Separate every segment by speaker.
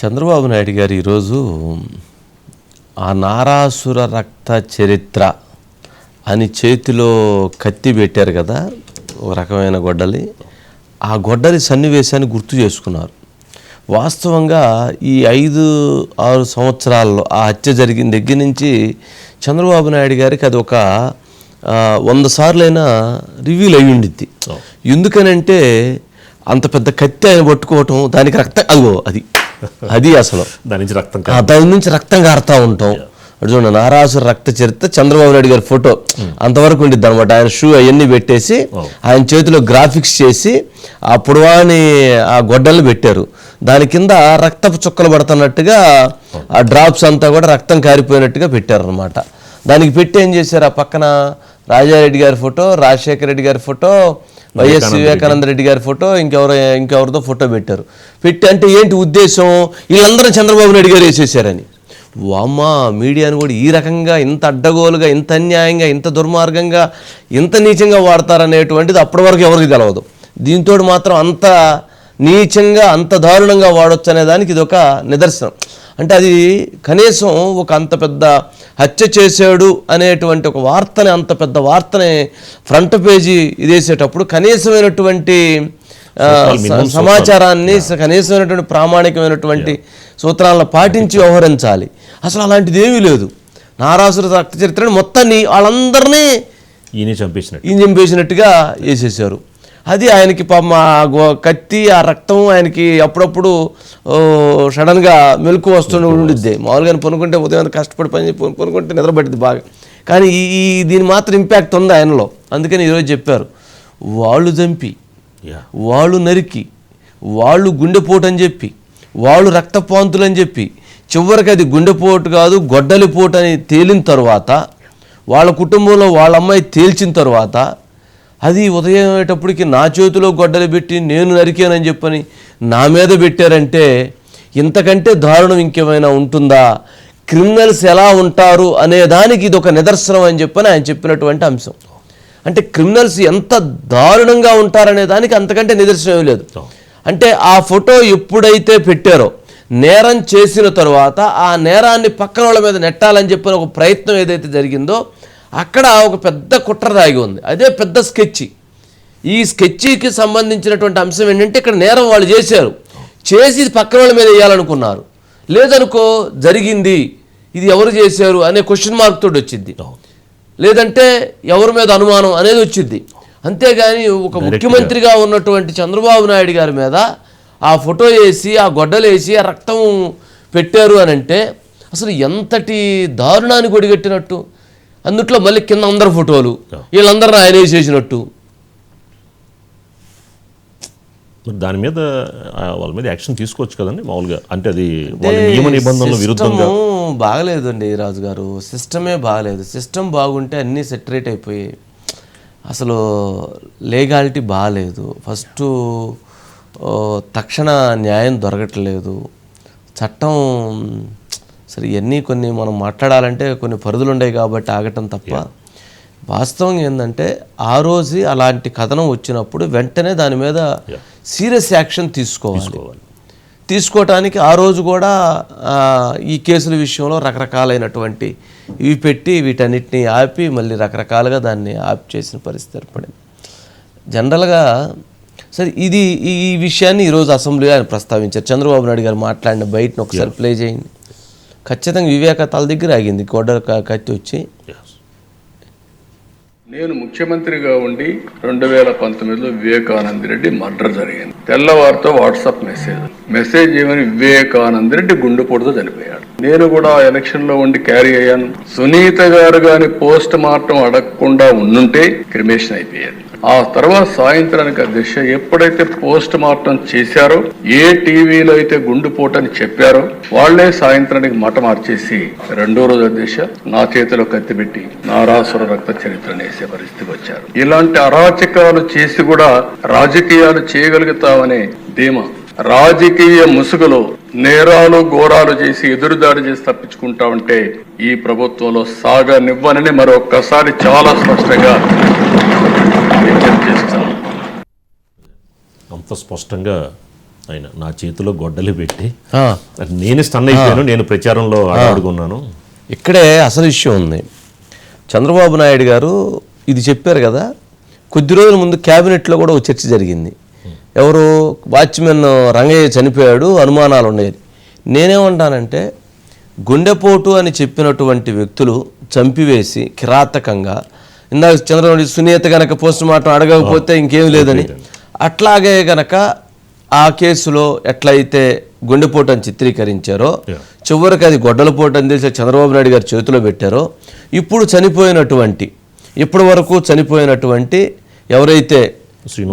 Speaker 1: చంద్రబాబు నాయుడు గారు ఈరోజు ఆ నారాసుర రక్త చరిత్ర అని చేతిలో కత్తి పెట్టారు కదా ఒక రకమైన గొడ్డలి. ఆ గొడ్డలి సన్నివేశాన్ని గుర్తు చేసుకున్నారు. వాస్తవంగా ఈ ఐదు ఆరు సంవత్సరాల్లో ఆ హత్య జరిగిన దగ్గర నుంచి చంద్రబాబు నాయుడు గారికి అది ఒక వంద సార్లైనా రివ్యూలు అయి ఉండిద్ది. ఎందుకనంటే అంత పెద్ద కత్తి ఆయన పట్టుకోవటం దానికి రక్తం అదిగో అది. అది అసలు.
Speaker 2: దాని నుంచి రక్తం
Speaker 1: ఆ దాని నుంచి రక్తం కారుతా ఉంటాం. అటు చూడండి నారాసుర రక్త చరిత్ర చంద్రబాబు నాయుడు గారి ఫోటో. అంతవరకు ఉండిద్ది అనమాట ఆయన షూ అవన్నీ పెట్టేసి ఆయన చేతిలో గ్రాఫిక్స్ చేసి ఆ పుడవాని ఆ గొడ్డలు పెట్టారు. దాని కింద రక్తపు చుక్కలు పడుతున్నట్టుగా ఆ డ్రాప్స్ అంతా కూడా రక్తం కారిపోయినట్టుగా పెట్టారు అనమాట దానికి పెట్టి ఏం చేశారు ఆ పక్కన రాజారెడ్డి గారి ఫోటో రాజశేఖర రెడ్డి గారి ఫోటో వైఎస్ వివేకానంద రెడ్డి. గారి ఫోటో ఇంకెవరో ఇంకెవరితో ఫోటో పెట్టారు. పెట్టి అంటే ఏంటి ఉద్దేశం? వీళ్ళందరూ చంద్రబాబు నాయుడు గారు వేసేసారని వామ్మ మీడియాను కూడా ఈ రకంగా ఇంత అడ్డగోలుగా ఇంత అన్యాయంగా ఇంత దుర్మార్గంగా ఇంత నీచంగా వాడతారనేటువంటిది అప్పటి వరకు ఎవరికి తెలవదు. దీంతో మాత్రం అంత నీచంగా అంత దారుణంగా వాడొచ్చు అనే దానికి ఇది ఒక నిదర్శనం. అంటే అది కనీసం ఒక అంత పెద్ద హత్య చేశాడు అనేటువంటి ఒక వార్తని అంత పెద్ద వార్తని ఫ్రంట్ పేజీ ఇదేసేటప్పుడు కనీసమైనటువంటి సమాచారాన్ని కనీసమైనటువంటి ప్రామాణికమైనటువంటి సూత్రాలను పాటించి వ్యవహరించాలి. అసలు అలాంటిది ఏమీ లేదు. నారాసుర రక్త చరిత్రని మొత్తాన్ని వాళ్ళందరినీ
Speaker 2: ఈయనే చంపేసినట్టు.
Speaker 1: ఈయన చంపేసినట్టుగా వేసేసారు అది ఆయనకి పాపం ఆ కత్తి ఆ రక్తం ఆయనకి అప్పుడప్పుడు సడన్గా మెలకు వస్తూ ఉండిద్ది. మామూలుగా పనుకుంటే ఉదయం కష్టపడి పని చెప్పి పనుకుంటే నిద్రపట్టింది బాగా. కానీ ఈ దీని మాత్రం ఇంపాక్ట్ ఉంది ఆయనలో. అందుకని ఈరోజు చెప్పారు. వాళ్ళు చంపి
Speaker 2: యా
Speaker 1: వాళ్ళు నరికి వాళ్ళు గుండెపోటు అని చెప్పి వాళ్ళు రక్తపాంతులు అని చెప్పి చివరికి అది గుండెపోటు కాదు గొడ్డలిపోటు అని తేలిన తర్వాత వాళ్ళ కుటుంబంలో వాళ్ళ అమ్మాయి తేల్చిన తర్వాత అది ఉదయం అయ్యేటప్పటికి నా చేతిలో గొడ్డలి పెట్టి నేను నరికానని చెప్పని నా మీద పెట్టారంటే ఇంతకంటే దారుణం ఇంకేమైనా ఉంటుందా? క్రిమినల్స్ ఎలా ఉంటారు అనే దానికి ఇది ఒక నిదర్శనం అని చెప్పని ఆయన చెప్పినటువంటి అంశం. అంటే క్రిమినల్స్ ఎంత దారుణంగా ఉంటారనే దానికి అంతకంటే నిదర్శనం లేదు. అంటే ఆ ఫోటో ఎప్పుడైతే పెట్టారో నేరం చేసిన తర్వాత ఆ నేరాన్ని పక్కన వాళ్ళ మీద నెట్టాలని చెప్పిన ఒక ప్రయత్నం ఏదైతే జరిగిందో అక్కడ ఒక పెద్ద కుట్ర దాగి ఉంది. అదే పెద్ద స్కెచ్ ఈ స్కెచ్కి సంబంధించినటువంటి అంశం ఏంటంటే ఇక్కడ నేరం వాళ్ళు చేశారు. చేసి ఇది పక్కన వాళ్ళ మీద వేయాలనుకున్నారు. లేదనుకో జరిగింది ఇది ఎవరు చేశారు అనే క్వశ్చన్ మార్క్ తోటి వచ్చింది. లేదంటే ఎవరి మీద అనుమానం అనేది వచ్చింది. అంతేగాని ఒక ముఖ్యమంత్రిగా ఉన్నటువంటి చంద్రబాబు నాయుడు గారి మీద ఆ ఫోటో వేసి ఆ గొడ్డలు వేసి ఆ రక్తం పెట్టారు అని అంటే అసలు ఎంతటి దారుణాన్ని కొడిగట్టినట్టు అందుట్లో మళ్ళీ కింద అందరు ఫోటోలు. వీళ్ళందరిని ఆయన వేసేసినట్టు
Speaker 2: మరి దాని మీద వాళ్ళ మీద యాక్షన్ తీసుకోవచ్చు కదండి మామూలుగా. అంటే అది నియమ నిబంధనల విరుద్ధంగా.
Speaker 1: బాగలేదండి రాజు గారు సిస్టమే బాగలేదు. సిస్టమ్ బాగుంటే అన్నీ సెటరేట్ అయిపోయాయి అసలు లీగాలిటీ బాగాలేదు ఫస్ట్ తక్షణ న్యాయం దొరకట్లేదు. చట్టం సరే ఇవన్నీ కొన్ని మనం మాట్లాడాలంటే కొన్ని పరిధులు ఉన్నాయి కాబట్టి ఆగటం తప్ప వాస్తవం ఏంటంటే ఆ రోజు అలాంటి కథనం వచ్చినప్పుడు వెంటనే దాని మీద సీరియస్ యాక్షన్ తీసుకోవాలి. తీసుకోవటానికి ఆ రోజు కూడా ఈ కేసుల విషయంలో రకరకాలైనటువంటి ఇవి పెట్టి వీటన్నిటిని ఆపి మళ్ళీ రకరకాలుగా దాన్ని ఆపి చేసిన పరిస్థితి ఏర్పడింది. జనరల్గా సరే ఇది ఈ ఈ విషయాన్ని ఈరోజు అసెంబ్లీలో ఆయన ప్రస్తావించారు. చంద్రబాబు నాయుడు గారు మాట్లాడిన బయటను ఒకసారి ప్లే చేయండి. ఖచ్చితంగా వివేక తల దగ్గర ఆగింది గొడ్డ క- కత్తి వచ్చి.
Speaker 3: నేను ముఖ్యమంత్రిగా ఉండి రెండు వేల పంతొమ్మిదిలో వివేకానంద రెడ్డి మర్డర్ జరిగింది. తెల్లవారితో వాట్సాప్ మెసేజ్. మెసేజ్ ఏమని వివేకానంద రెడ్డి గుండెపోటుతో చనిపోయాడు. నేను కూడా ఎలక్షన్లో ఉండి క్యారీ అయ్యాను. సునీత గారు గాని పోస్ట్ మార్టం అడగకుండా ఉండుంటే క్రిమేషన్ అయిపోయేది. ఆ తర్వాత సాయంత్రానికి దిశ ఎప్పుడైతే పోస్ట్ మార్టం చేశారో ఏ టీవీలో అయితే గుండుపోటని అని చెప్పారో వాళ్ళే సాయంత్రానికి మట మార్చేసి రెండో రోజు దిశ నా చేతిలో కత్తిపెట్టి నారాసుర రక్త చరిత్రను వేసే పరిస్థితికి వచ్చారు. ఇలాంటి అరాచకాలు చేసి కూడా రాజకీయాలు చేయగలుగుతామనే ధీమా రాజకీయ ముసుగులో నేరాలు ఘోరాలు చేసి ఎదురుదాడి చేసి తప్పించుకుంటా ఉంటే ఈ ప్రభుత్వంలో సాగనివ్వనని మరొక్కసారి చాలా స్పష్టంగా
Speaker 2: అంత స్పష్టంగా ఆయన నా చేతిలో గొడ్డలి పెట్టి
Speaker 1: ఆ,
Speaker 2: నేను స్టన్ అయిపోయాను నేను ప్రచారంలో అడుగున్నాను.
Speaker 1: ఇక్కడే అసలు విషయం ఉంది. చంద్రబాబు నాయుడు గారు ఇది చెప్పారు కదా కొద్ది రోజుల ముందు క్యాబినెట్లో కూడా ఒక చర్చ జరిగింది. ఎవరు వాచ్మెన్ రంగయ్య చనిపోయాడు అనుమానాలు ఉన్నాయి నేనేమంటానంటే గుండెపోటు అని చెప్పినటువంటి వ్యక్తులు చంపివేసి కిరాతకంగా ఇందాక చంద్రబాబు సునీత గనక పోస్ట్ మార్టం అడగకపోతే ఇంకేం లేదని. అట్లాగే గనక ఆ కేసులో ఎట్లయితే గుండెపోటు అని చిత్రీకరించారో. చివరికి అది గొడ్డలపోటు అని తెలిసి చంద్రబాబు నాయుడు గారి చేతిలో పెట్టారో ఇప్పుడు చనిపోయినటువంటి ఇప్పటి వరకు చనిపోయినటువంటి ఎవరైతే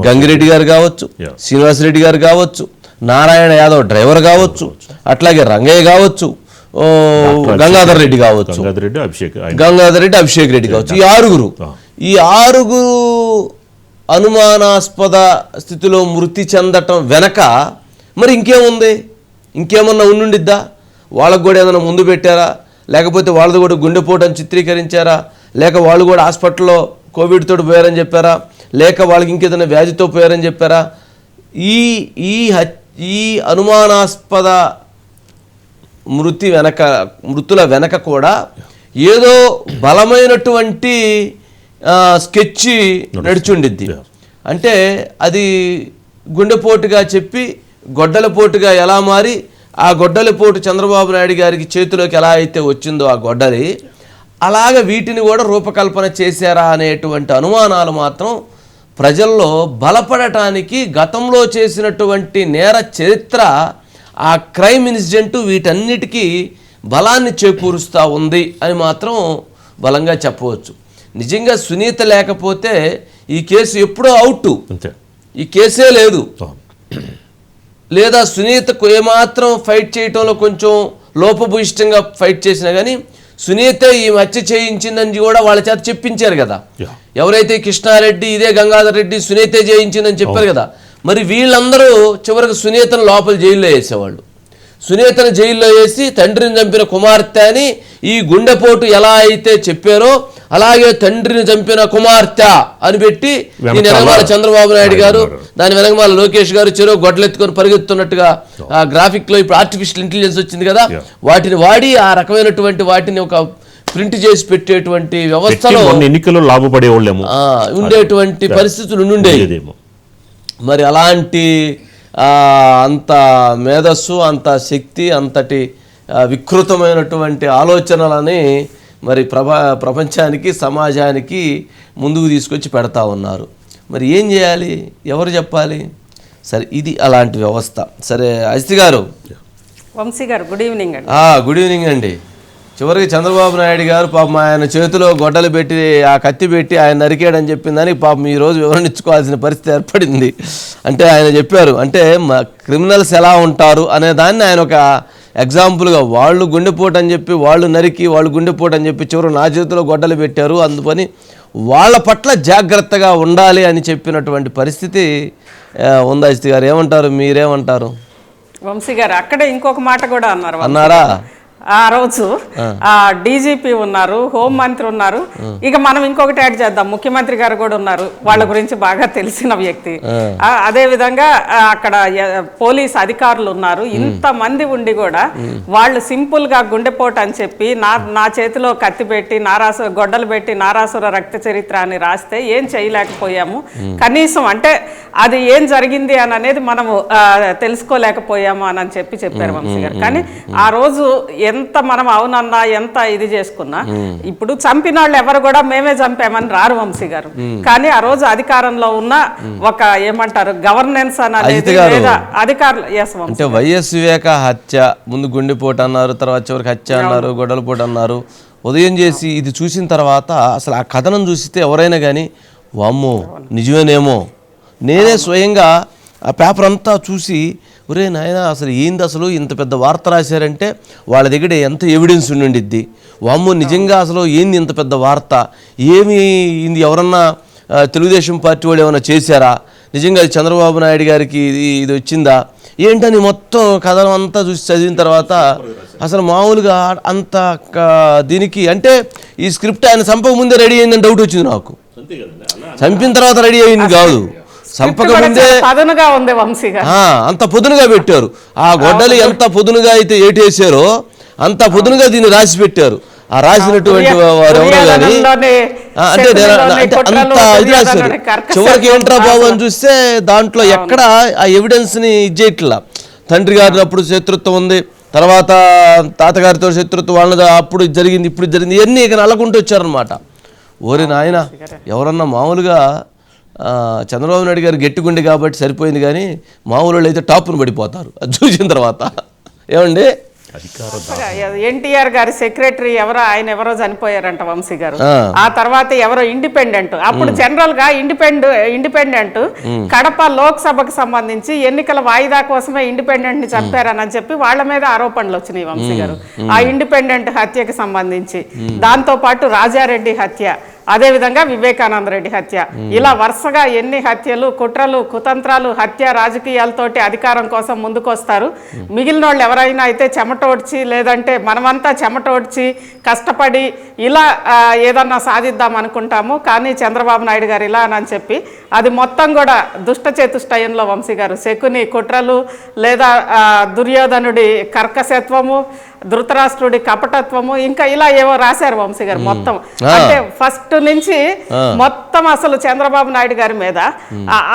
Speaker 1: గంగిరెడ్డి గారు కావచ్చు. శ్రీనివాసరెడ్డి గారు కావచ్చు నారాయణ యాదవ్ డ్రైవర్ కావచ్చు అట్లాగే రంగయ్య కావచ్చు ఓ, గంగాధర్ రెడ్డి కావచ్చు.
Speaker 2: గంగాధర్ రెడ్డి అభిషేక్
Speaker 1: రెడ్డి అభిషేక్ రెడ్డి కావచ్చు. ఈ ఆరుగురు. ఈ ఆరుగురు అనుమానాస్పద స్థితిలో మృతి చెందటం వెనక మరి ఇంకేముంది? ఇంకేమన్నా ఉండుండిద్దా? వాళ్ళకు కూడా ఏదైనా ముందు పెట్టారా? లేకపోతే వాళ్ళది కూడా గుండెపోటు అని చిత్రీకరించారా? లేక వాళ్ళు కూడా హాస్పిటల్లో కోవిడ్ తోటి పోయారని చెప్పారా? లేక వాళ్ళకి ఇంకేదైనా వ్యాధితో పోయారని చెప్పారా? ఈ ఈ ఈ అనుమానాస్పద మృతి వెనక మృతుల వెనక కూడా ఏదో బలమైనటువంటి స్కెచ్ నడిచుండిద్ది. అంటే అది గుండెపోటుగా చెప్పి గొడ్డలపోటుగా ఎలా మారి ఆ గొడ్డలిపోటు చంద్రబాబు నాయుడు గారికి చేతిలోకి ఎలా అయితే వచ్చిందో ఆ గొడ్డలి అలాగ వీటిని కూడా రూపకల్పన చేశారా అనేటువంటి అనుమానాలు మాత్రం ప్రజల్లో బలపడటానికి గతంలో చేసినటువంటి నేర చరిత్ర ఆ క్రైమ్ ఇన్సిడెంట్ వీటన్నిటికీ బలాన్ని చేకూరుస్తూ ఉంది అని మాత్రం బలంగా చెప్పవచ్చు. నిజంగా సునీత లేకపోతే ఈ కేసు ఎప్పుడో అవుట్. ఈ కేసే లేదు. లేదా సునీతకు ఏమాత్రం ఫైట్ చేయటంలో కొంచెం లోపభూయిష్టంగా ఫైట్ చేసినా కానీ సునీత ఈ హత్య చేయించిందని కూడా వాళ్ళ చేత చెప్పించారు కదా. ఎవరైతే కృష్ణారెడ్డి ఇదే గంగాధర్ రెడ్డి సునీతే చేయించిందని చెప్పారు కదా మరి వీళ్ళందరూ చివరికి సునీతను లోపల జైల్లో వేసేవాళ్ళు సునీతను జైల్లో వేసి తండ్రిని చంపిన కుమార్తె అని ఈ గుండెపోటు ఎలా అయితే చెప్పారో అలాగే తండ్రిని చంపిన కుమార్తె అని పెట్టి ఈ
Speaker 2: వెనకాల
Speaker 1: నెలమాల చంద్రబాబు నాయుడు గారు. దాని వెనకమాల లోకేష్ గారు చెరువు గొడ్డలెత్తుకొని పరిగెత్తున్నట్టుగా ఆ గ్రాఫిక్లో ఇప్పుడు ఆర్టిఫిషియల్ ఇంటెలిజెన్స్ వచ్చింది కదా. వాటిని వాడి ఆ రకమైనటువంటి వాటిని ఒక ప్రింట్ చేసి పెట్టేటువంటి వ్యవస్థలో
Speaker 2: ఎన్నికల్లో లాభపడే వాళ్ళేమో.
Speaker 1: ఉండేటువంటి పరిస్థితులు ఉండేవి మరి అలాంటి ఆ, అంత మేధస్సు అంత శక్తి అంతటి వికృతమైనటువంటి ఆలోచనలని మరి ప్రభ ప్రపంచానికి సమాజానికి ముందుకు తీసుకొచ్చి పెడతా ఉన్నారు. మరి ఏం చేయాలి? ఎవరు చెప్పాలి? సరే ఇది అలాంటి వ్యవస్థ. సరే అజిత్ గారు.
Speaker 4: వంశీ గారు గుడ్ ఈవినింగ్ అండి.
Speaker 1: ఆ, గుడ్ ఈవినింగ్ అండి. చివరికి చంద్రబాబు నాయుడు గారు పాపం ఆయన చేతిలో గొడ్డలు పెట్టి ఆ కత్తి పెట్టి ఆయన నరికాడని చెప్పిందని పాపం ఈ రోజు వివరణ ఇచ్చుకోవాల్సిన పరిస్థితి ఏర్పడింది. అంటే ఆయన చెప్పారు అంటే మా క్రిమినల్స్ ఎలా ఉంటారు అనే దాన్ని ఆయన ఒక ఎగ్జాంపుల్గా వాళ్ళు గుండెపోటు అని చెప్పి వాళ్ళు నరికి వాళ్ళు గుండెపోటు అని చెప్పి చివరి నా చేతిలో గొడ్డలు పెట్టారు. అందుకని వాళ్ళ పట్ల జాగ్రత్తగా ఉండాలి అని చెప్పినటువంటి పరిస్థితి ఉంది గారు? ఏమంటారు? మీరేమంటారు?
Speaker 4: వంశీ గారు అక్కడే ఇంకొక మాట కూడా అన్నారు
Speaker 1: అన్నారా.
Speaker 4: ఆ రోజు ఆ. డీజీపీ ఉన్నారు హోం మంత్రి ఉన్నారు. ఇక మనం ఇంకొకటి యాడ్ చేద్దాం. ముఖ్యమంత్రి గారు కూడా ఉన్నారు. వాళ్ళ గురించి బాగా తెలిసిన వ్యక్తి. అదే విధంగా అక్కడ పోలీస్ అధికారులు ఉన్నారు. ఇంత మంది ఉండి కూడా వాళ్ళు సింపుల్గా గుండెపోటు అని చెప్పి నా నా చేతిలో కత్తి పెట్టి నారాసు గొడ్డలు పెట్టి నారాసుర రక్త చరిత్ర అని రాస్తే ఏం చేయలేకపోయాము. కనీసం అంటే అది ఏం జరిగింది అని అనేది మనము తెలుసుకోలేకపోయాము అని అని చెప్పి చెప్పారు వంశీ గారు. కానీ ఆ రోజు ఎంత మనం అవునన్నా ఎంత ఇది చేసుకున్నా ఇప్పుడు చంపిన వాళ్ళు ఎవరు కూడా మేమే చంపామని రారు వంశీ గారు. కానీ ఆ రోజు అధికారంలో ఉన్న ఒక ఏమంటారు గవర్నెన్స్ అనేది. లేదా అధికారులు
Speaker 1: అంటే వైఎస్ వివేక హత్య ముందు గుండెపోటు అన్నారు తర్వాత చివరికి హత్య అన్నారు గొడవలపోటు అన్నారు. ఉదయం చేసి ఇది చూసిన తర్వాత అసలు ఆ కథనం చూస్తే ఎవరైనా కానీ వామ్మో నిజమేనేమో. నేనే స్వయంగా ఆ పేపర్ అంతా చూసి ఒరే నాయన అసలు ఏంది అసలు ఇంత పెద్ద వార్త రాశారంటే వాళ్ళ దగ్గర ఎంత ఎవిడెన్స్ ఉండిద్ది వామ్మో నిజంగా అసలు ఏంది ఇంత పెద్ద వార్త? ఏమి ఇది ఎవరన్నా తెలుగుదేశం పార్టీ వాళ్ళు ఏమైనా చేశారా? నిజంగా అది చంద్రబాబు నాయుడు గారికి ఇది ఇది వచ్చిందా? ఏంటని మొత్తం కథనం అంతా చూసి చదివిన తర్వాత అసలు మామూలుగా అంత దీనికి అంటే ఈ స్క్రిప్ట్ ఆయన చంపక ముందే రెడీ అయిందని డౌట్ వచ్చింది నాకు. చంపిన తర్వాత రెడీ అయింది కాదు. చంపక
Speaker 4: కూడా
Speaker 1: ముందే
Speaker 4: చాలా పదునుగా ఉంది వంశీ
Speaker 1: అంత పొదునుగా పెట్టారు. ఆ గొడ్డలి ఎంత పొదునుగా అయితే ఏటేసారో అంత పొదునుగా దీన్ని రాసి పెట్టారు. ఆ రాసినటువంటి వారు ఎవరో కానీ అంటే అంత ఇది రాశారు. చివరికి ఏంట్రా బాబు అని. చూస్తే దాంట్లో ఎక్కడ ఆ ఎవిడెన్స్ని ఇచ్చేయట్లా తండ్రి గారి అప్పుడు శత్రుత్వం ఉంది. తర్వాత తాతగారితో శత్రుత్వం వాళ్ళది అప్పుడు జరిగింది ఇప్పుడు జరిగింది ఇవన్నీ ఇక నల్లకుంటూ వచ్చారనమాట ఓరి నాయన ఎవరన్నా మామూలుగా చంద్రబాబు నాయుడు గారు గట్టిగుండి కాబట్టి సరిపోయింది కానీ మామూలు అయితే టాప్ను పడిపోతారు. అది చూసిన తర్వాత. ఏమండి?
Speaker 2: అధికార
Speaker 4: ఎన్టీఆర్ గారి సెక్రటరీ ఎవరో ఆయన ఎవరో చనిపోయారంట వంశీ గారు.
Speaker 1: ఆ.
Speaker 4: ఆ తర్వాత ఎవరో ఇండిపెండెంట్. అప్పుడు జనరల్గా ఇండిపెండెంట్ ఇండిపెండెంట్ కడప లోక్సభకు సంబంధించి ఎన్నికల వాయిదా కోసమే ఇండిపెండెంట్ని చంపారని చెప్పి వాళ్ళ మీద ఆరోపణలు వచ్చినాయి వంశీ గారు. ఆ ఇండిపెండెంట్ హత్యకి సంబంధించి. దాంతో పాటు రాజారెడ్డి హత్య. అదే విధంగా వివేకానంద రెడ్డి హత్య. ఇలా వరుసగా ఎన్ని హత్యలు కుట్రలు కుతంత్రాలు హత్య రాజకీయాలతోటి అధికారం కోసం ముందుకొస్తారు. మిగిలిన వాళ్ళు ఎవరైనా అయితే చెమటోడ్చి లేదంటే మనమంతా చెమటోడ్చి కష్టపడి ఇలా ఏదన్నా సాధిద్దాం అనుకుంటాము. కానీ చంద్రబాబు నాయుడు గారు ఇలా అని చెప్పి అది మొత్తం కూడా దుష్టచేతుష్టయంలో వంశీ గారు. శకుని కుట్రలు లేదా దుర్యోధనుడి కర్కశత్వము ధృతరాష్ట్రుడి కపటత్వము ఇంకా ఇలా ఏవో రాశారు వంశీ గారు మొత్తం. అంటే ఫస్ట్ నుంచి మొత్తం అసలు చంద్రబాబు నాయుడు గారి మీద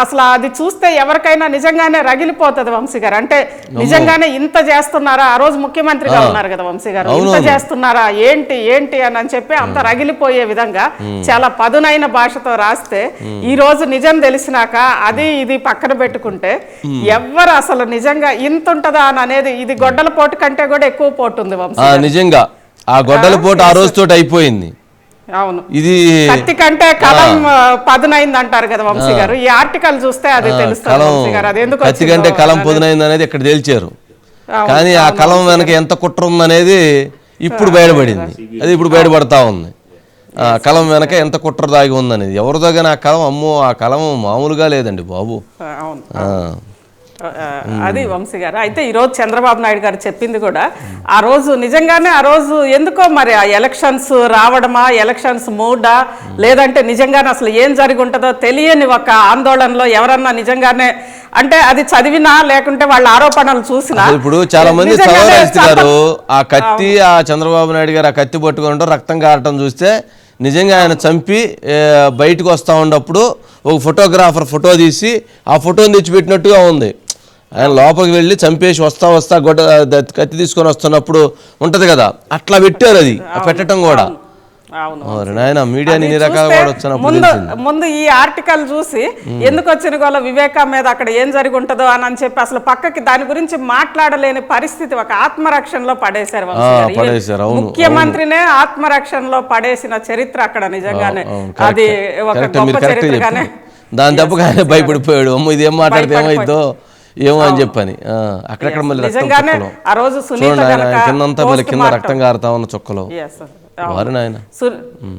Speaker 4: అసలు అది చూస్తే ఎవరికైనా నిజంగానే రగిలిపోతుంది వంశీ గారు. అంటే నిజంగానే ఇంత చేస్తున్నారా? ఆ రోజు ముఖ్యమంత్రిగా ఉన్నారు కదా వంశీ గారు. ఇంత చేస్తున్నారా? ఏంటి ఏంటి అని అని చెప్పి అంత రగిలిపోయే విధంగా చాలా పదునైన భాషతో రాస్తే ఈ రోజు నిజం తెలిసినాక అది ఇది పక్కన పెట్టుకుంటే ఎవ్వరు అసలు నిజంగా ఇంత ఉంటదా అని అనేది ఇది గొడ్డల పోటు కంటే కూడా ఎక్కువ పోటు. ఉంది వంశీ
Speaker 1: ఆ, నిజంగా. ఆ గొడ్డల పోటు ఆ రోజుతోటి అయిపోయింది.
Speaker 4: అవును.
Speaker 1: ఇది
Speaker 4: కత్తి కంటే కలం పదునైంది అంటారు కదా వంశీ గారు ఈ ఆర్టికల్ చూస్తే అది తెలుస్తుంది
Speaker 1: కత్తి కంటే కలం. పొదునైంది అనేది ఇక్కడ తేల్చారు. కానీ ఆ కలం వెనక ఎంత కుట్ర ఉందనేది ఇప్పుడు బయటపడింది. అది ఇప్పుడు బయటపడతా ఉంది ఆ కలం వెనక ఎంత కుట్ర దాగి ఉందనేది. ఎవరిదో కానీ ఆ కలం అమ్మో ఆ కలం మామూలుగా లేదండి బాబు.
Speaker 4: అవును. అది వంశీ గారు. అయితే ఈ రోజు చంద్రబాబు నాయుడు గారు చెప్పింది కూడా ఆ రోజు నిజంగానే ఆ రోజు ఎందుకో మరి ఆ ఎలక్షన్స్ రావడమా ఎలక్షన్స్ మూడా లేదంటే నిజంగానే అసలు ఏం జరిగి ఉంటుందో తెలియని ఒక ఆందోళనలో ఎవరన్నా నిజంగానే అంటే అది చదివినా లేకుంటే వాళ్ళ ఆరోపణలు చూసినా
Speaker 1: ఇప్పుడు చాలా మంది గారు ఆ కత్తి ఆ చంద్రబాబు నాయుడు గారు ఆ కత్తి పట్టుకుంటూ రక్తం కారటం చూస్తే నిజంగా ఆయన చంపి బయటకు వస్తూ ఉన్నప్పుడు ఒక ఫోటోగ్రాఫర్ ఫోటో తీసి ఆ ఫోటోని తెచ్చిపెట్టినట్టుగా ఉంది. ఆయన లోపలికి వెళ్ళి చంపేసి వస్తా వస్తా గొడ్డ కత్తి తీసుకొని వస్తున్నప్పుడు ఉంటది కదా అట్లా పెట్టారు అది పెట్టడం కూడా. నాయన మీడియాని ఇన్ని
Speaker 4: ముందు ఈ ఆర్టికల్ చూసి ఎందుకు వచ్చిన గోల వివేక మీద అక్కడ ఏం జరిగి ఉంటుందో అని అని చెప్పి అసలు పక్కకి దాని గురించి మాట్లాడలేని పరిస్థితి ఒక ఆత్మరక్షణలో పడేశారు ముఖ్యమంత్రినే ఆత్మరక్షణలో పడేసిన చరిత్ర అక్కడ నిజంగానే. అది. ఒక గొప్ప చరిత్రగానే.
Speaker 1: దాని తప్పక ఆయన భయపడిపోయాడు. అమ్మ ఇది ఏం మాట్లాడితే ఏమో అని చెప్పని. ఆ, అక్కడక్కడ మళ్ళీ రక్తం
Speaker 4: ఆ రోజు
Speaker 1: కిందంతా మళ్ళీ కింద రక్తం కారుతా ఉన్న చుక్కలు. వారి నాయన?
Speaker 4: సు-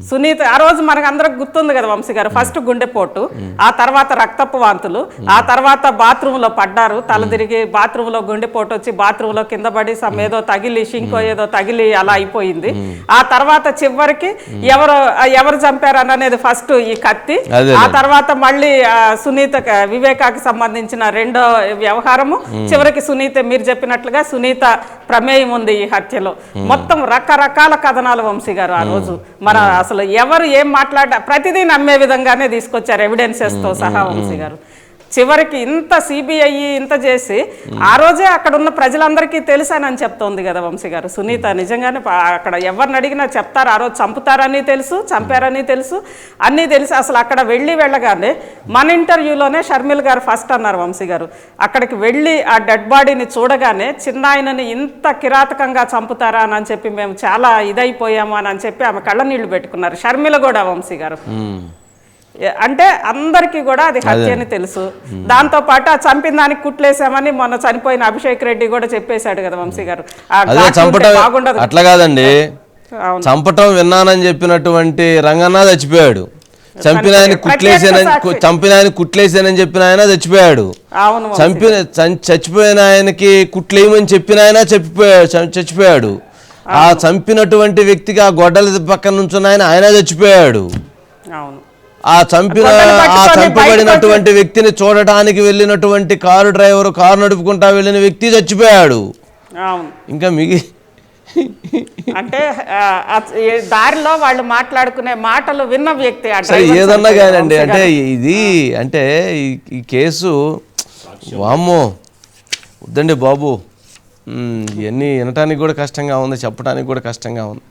Speaker 4: సునీత ఆ రోజు మనకు అందరికి గుర్తుంది కదా వంశీ గారు. ఫస్ట్ గుండెపోటు ఆ తర్వాత రక్తపు వాంతులు ఆ తర్వాత బాత్రూమ్లో పడ్డారు. తల తిరిగి బాత్రూమ్లో గుండెపోటు వచ్చి బాత్రూమ్లో కింద పడి ఏదో తగిలి షింకో ఏదో తగిలి అలా అయిపోయింది. ఆ తర్వాత చివరికి ఎవరు ఎవరు చంపారు అనేది ఫస్ట్ ఈ కత్తి. ఆ తర్వాత మళ్ళీ సునీత వివేకాకి సంబంధించిన రెండో వ్యవహారము. చివరికి సునీత మీరు చెప్పినట్లుగా సునీత ప్రమేయం ఉంది ఈ హత్యలో. మొత్తం రకరకాల కథనాలు వంశీ గారు ఆ రోజు. మన అసలు ఎవరు ఏం మాట్లాడ ప్రతిదీ నమ్మే విధంగానే తీసుకొచ్చారు ఎవిడెన్సెస్తో సహా వంశీ గారు. చివరికి ఇంత సిబిఐ ఇంత చేసి ఆ రోజే అక్కడ ఉన్న ప్రజలందరికీ తెలుసానని చెప్తోంది కదా వంశీ గారు. సునీత నిజంగానే అక్కడ ఎవరిని అడిగినా చెప్తారు ఆ రోజు చంపుతారని తెలుసు చంపారని తెలుసు అన్నీ తెలుసు. అసలు అక్కడ వెళ్ళి వెళ్ళగానే మన ఇంటర్వ్యూలోనే షర్మిల్ గారు ఫస్ట్ అన్నారు వంశీ గారు. అక్కడికి వెళ్ళి ఆ డెడ్ బాడీని చూడగానే చిన్న ఆయనని ఇంత కిరాతకంగా చంపుతారా అని చెప్పి మేము చాలా ఇదైపోయాము అని చెప్పి ఆమె కళ్ళ నీళ్ళు పెట్టుకున్నారు. షర్మిల కూడా వంశీ గారు. అంటే అందరికీ కూడా అది హత్య అని తెలుసు. దాంతో పాటు ఆ చంపిన దానికి కుట్లేసామని మొన్న చనిపోయిన అభిషేక్ రెడ్డి కూడా చెప్పేశాడు కదా వంశీ గారు. బాగుండదు.
Speaker 1: అట్లా కాదండి. చంపటం విన్నానని చెప్పినటువంటి రంగన్న చచ్చిపోయాడు. చంపిన ఆయన కుట్లేసానని. చంపిన ఆయన కుట్లేసానని చెప్పిన ఆయన చచ్చిపోయాడు. చంపిన చచ్చిపోయిన ఆయనకి కుట్లేయమని చెప్పిన ఆయన చచ్చిపోయాడు చ- చచ్చిపోయాడు. ఆ చంపినటువంటి వ్యక్తికి ఆ గొడ్డల పక్కన నుంచున్న ఆయన ఆయన చచ్చిపోయాడు.
Speaker 4: అవును.
Speaker 1: ఆ చంపిన ఆ చంపబడినటువంటి వ్యక్తిని చూడటానికి వెళ్ళినటువంటి కారు డ్రైవర్ కారు నడుపుకుంటా వెళ్ళిన వ్యక్తి చచ్చిపోయాడు. ఇంకా మిగి
Speaker 4: అంటే దారిలో వాళ్ళు మాట్లాడుకునే మాటలు విన్న వ్యక్తి
Speaker 1: ఏదన్నా కానండి అంటే. ఇది అంటే ఈ- కేసు వామ్మో వద్దండి బాబు. ఇవన్నీ వినటానికి కూడా కష్టంగా ఉంది చెప్పడానికి కూడా కష్టంగా ఉంది.